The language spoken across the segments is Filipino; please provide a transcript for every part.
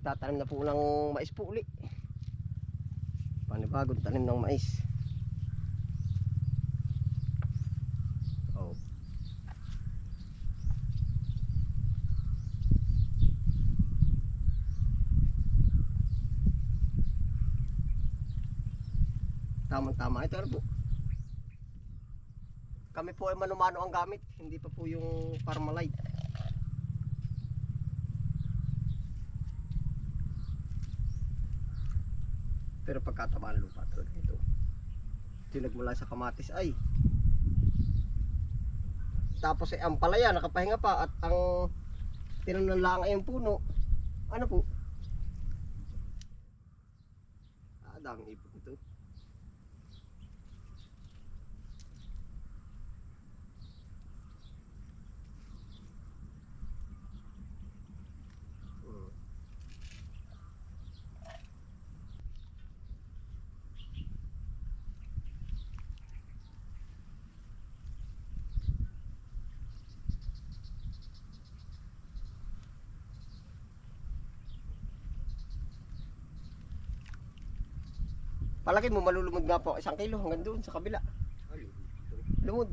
nagtatanim na po ng mais po uli. Panibagong tanim ng mais. Oh. Tamang-tama. Ito ano po. Kami po ay manumano ang gamit. Hindi pa po yung Parmalite. Pero pagkataba ng lupa to ito. Tinag mula sa kamatis ay. Tapos ay ang palaya nakapahinga pa at ang tinanong lang ay yung puno. Ano po? Ah, daming ipot ito. Hmm. Palaki mo malulumod nga po isang kilo hanggang doon sa kabila. Lumod.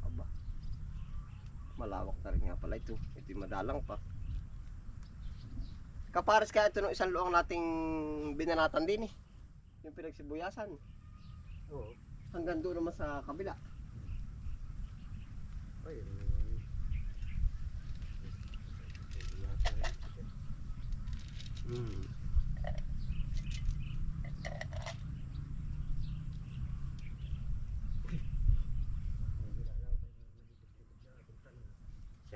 Aba. Malawak na rin nga pala ito. Ito yung madalang pa. Kapares kaya ito nung isang luang nating binanatan din eh. Yung pinagsibuyasan. Oo. Hanggang doon naman sa kabila. Ay, Hmm.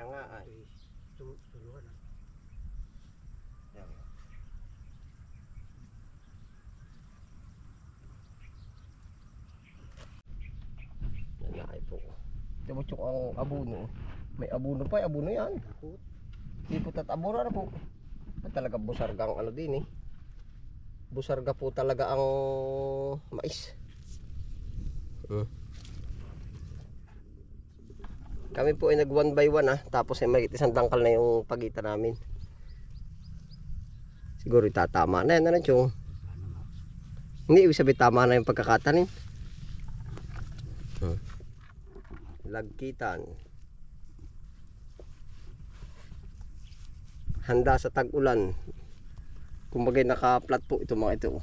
Siya nga ay. Tulungan ah. Yan. Yan na ay po. Tumutsok ang abuno. May abuno pa, abuno yan. Takot. Ipot at abura na po. At talaga busarga ang ano din eh. Busarga po talaga ang mais. Hmm. Kami po ay nag one by one ah. Tapos ay may isang dangkal na yung pagitan namin. Siguro itatama na yan. Ano yung hindi ibig sabihin tama na yung pagkakatanim. Hmm. Lagkitan. Handa sa tag-ulan. Kumbaga naka-flat po ito mga ito.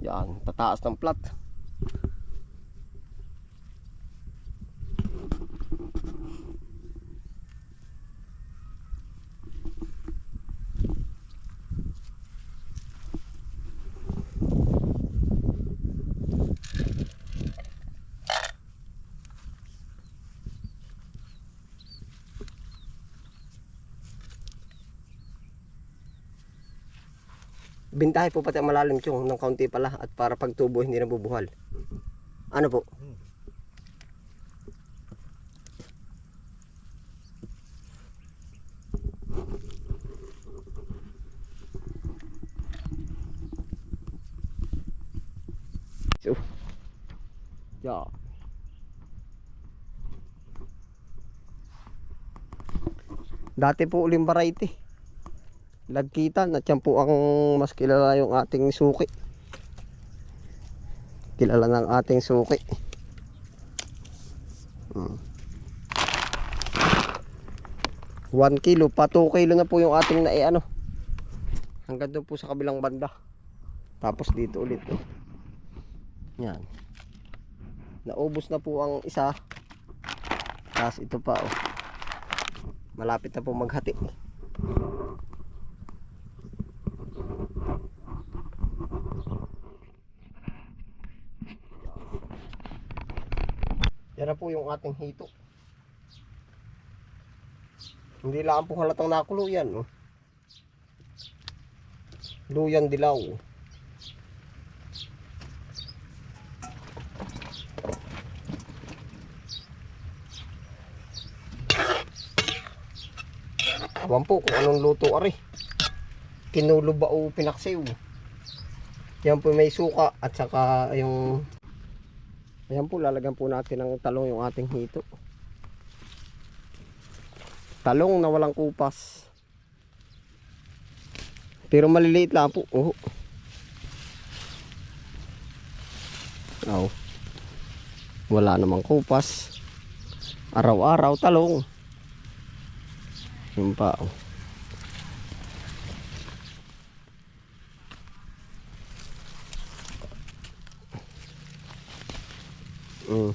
Yan, tataas ng flat. Bintahe po pati ang malalim tiyong ng kaunti pala at para pagtubo hindi nabubuhal. Ano po? So, yeah. Dati po uling variety. Lagkitan at yan po ang mas kilala yung ating suki. Kilala ng ating suki. Hmm. 1 kilo, pa 2 kilo na po yung ating na ano. Hanggang doon po sa kabilang banda. Tapos dito ulit. Oh. Yan. Naubos na po ang isa. Tapos ito pa oh. Malapit na po maghati. Na po yung ating hito. Hindi lang po halatang nakulo yan. Oh. Luyan dilaw. Awan po kung anong luto ari. Kinulo ba o pinaksiw. Yan po may suka at saka yung Ayan po lalagyan po natin ng talong yung ating hito. Talong na walang kupas. Pero maliliit lang po. Oh. Oh. Wala namang kupas. Araw-araw talong. Yun pa. Oh. Mm.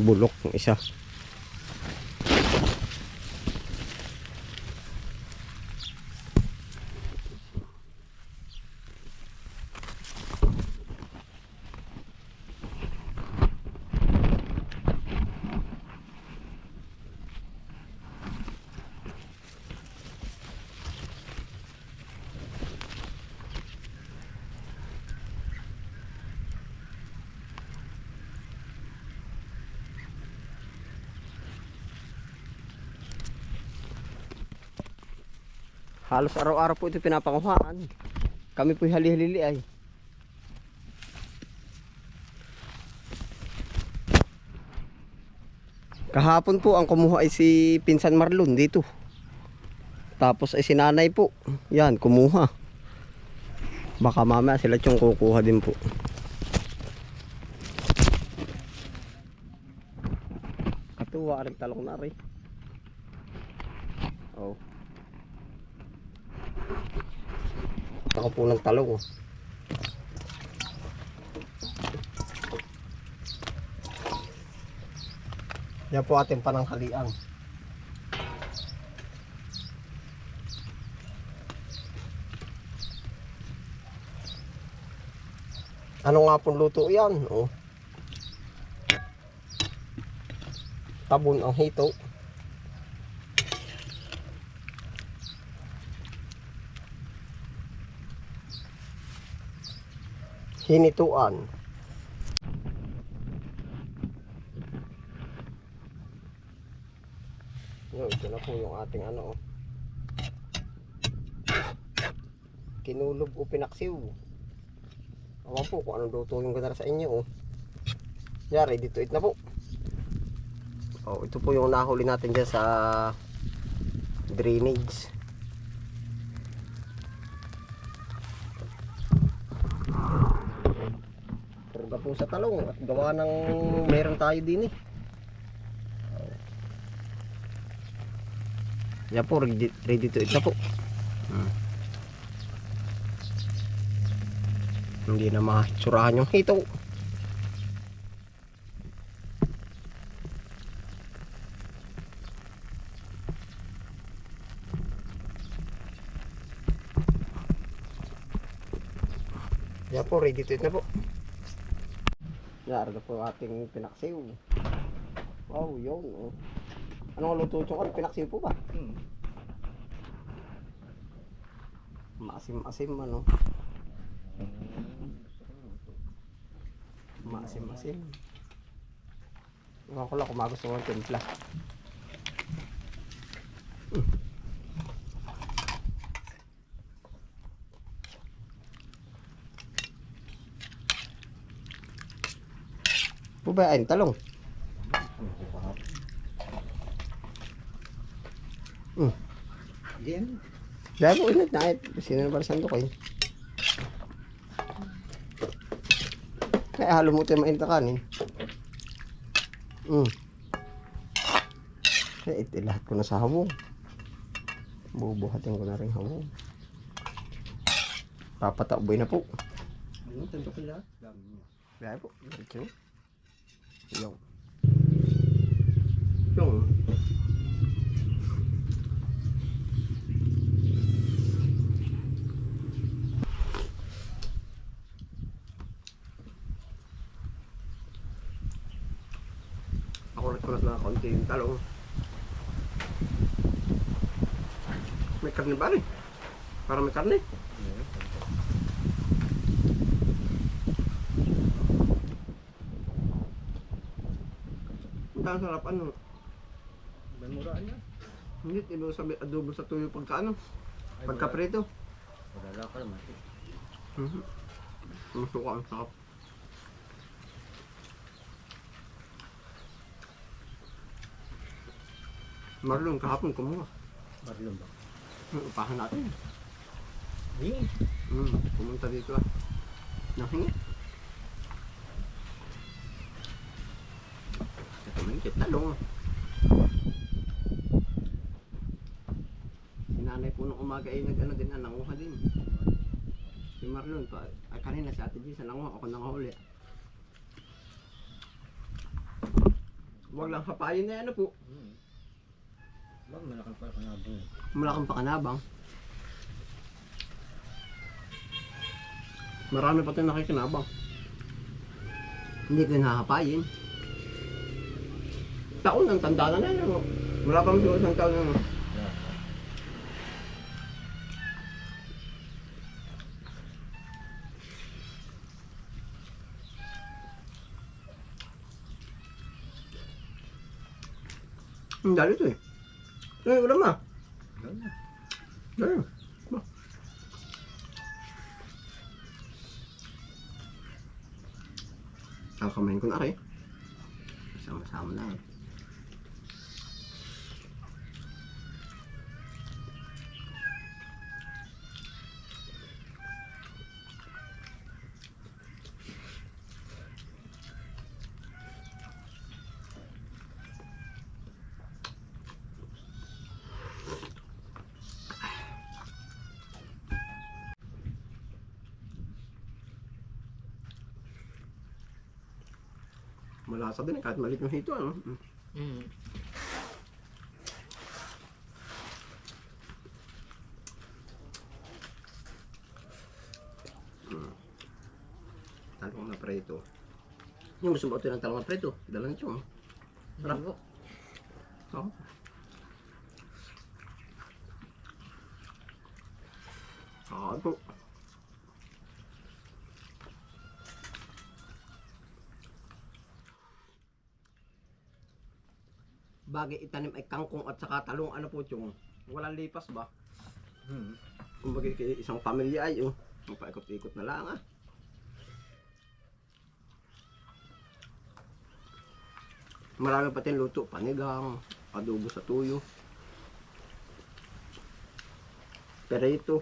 Bulok ng isa. Halos araw-araw po ito pinapanguhaan. Kami po hali-halili ay. Kahapon po ang kumuha ay si Pinsan Marlon dito. Tapos ay sinanay po. Yan, kumuha. Baka mamaya sila tiyong kukuha din po. Katuwa rin talong na rin. Oh. Ako po ng talong. oh. Yan po ating pananghalian. Ano nga pong luto yan? Oh. Tabon ang hito. Hinituan. Yo, ito na po yung ating ano. Kinulog o pinaksiw. Awan po kung anong luto yung ganda sa inyo. Oh. Yeah, ready to eat na po. Oh, ito po yung nahuli natin dyan sa drainage. Po sa talong at gawa ng meron tayo din eh. Yan po, ready, ready to eat na po. Hmm. Hindi na matsurahan yung hito. Yan po, ready to eat na po. Yan, na po ating pinaksiw. Wow, yun. Oh. Anong luto ito ko? Pinaksiw po ba? Hmm. Maasim-asim ano. Maasim-asim. Ewan ko lang kung magusto ko ng timpla. Ay talong? Mm. Yan. Dahil init na ay sino na para sando ko Kaya halo mo tayo mainit na kanin. Mm. Kaya ito lahat ko na sa hawong. Bubuhatin ko na rin hawong. Papataoboy na po. Ano, tanto ko lahat. Dami niya. Po. Yung. Yung. Ako nagkulat na konti yung talong. May karne ba rin? Parang may karne. Ang sarap ano. May muraan yan. Hindi, tilo sabi adobo sa tuyo pagka ano, pagka prito. Wala ka naman. Mhm. Ang suka, ang sarap. Marlon, kahapon kumuha. Marlon ba? Upahan natin. Hindi. Hmm, pumunta dito ah. Nahingi. Ito may talong. Si nanay po nung umaga ay nag-ano din, ah, nanguha din. Si Marlon pa, ay kanina si Ate Gisa nanguha, ako nanguhuli. Huwag lang hapayin na ano po. Bang, malakang pala kanabong. Malakang pakanabang. Marami pa tayong nakikinabang. Hindi ko nahapayin. Taon ng tanda na na. Ano? Wala pang doon isang taon na. Ang dali ito eh. Eh, wala ma. Yan na. Dali. Ba. Kakamain ko na rin. Sama-sama na. Malasa din kahit maliit yung hito. Ano? Mm. Hmm. Talong na preto. Yung gusto mo ito ng talong na preto, dala nito. oh. Sarap. Ano? Oo. Ah, ito. Bagay itanim ay kangkong at saka talong ano po yung walang lipas ba? Hmm. Kumbaga kay isang pamilya ay oh, magpaikot-ikot na lang ah. Marami pa tayong luto, panigang, adobo sa tuyo. Perito.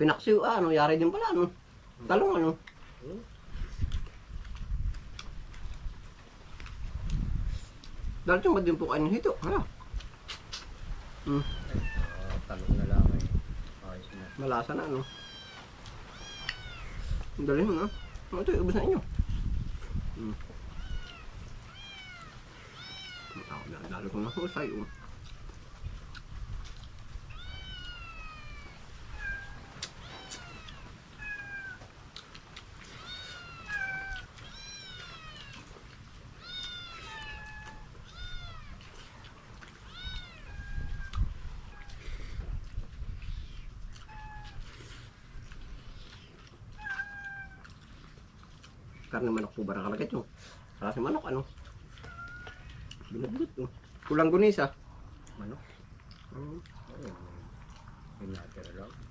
Pinaksiw ah, ano, yari din pala, ano? Talong ano? Hmm. Dahil ito din po kayo ng hito, hala. Hmm, Ah, talong na lang eh. Ayos na. malasa na, ano? Ang Dali mo na. Ano ito, ubus na inyo. Hmm. Dalo ko na husay, oh. Karne manok po ba nakalagay ito? Karne manok, ano? Binabot, oh. Kulang gunisa. Manok. Hmm. Ayun. May natira lang.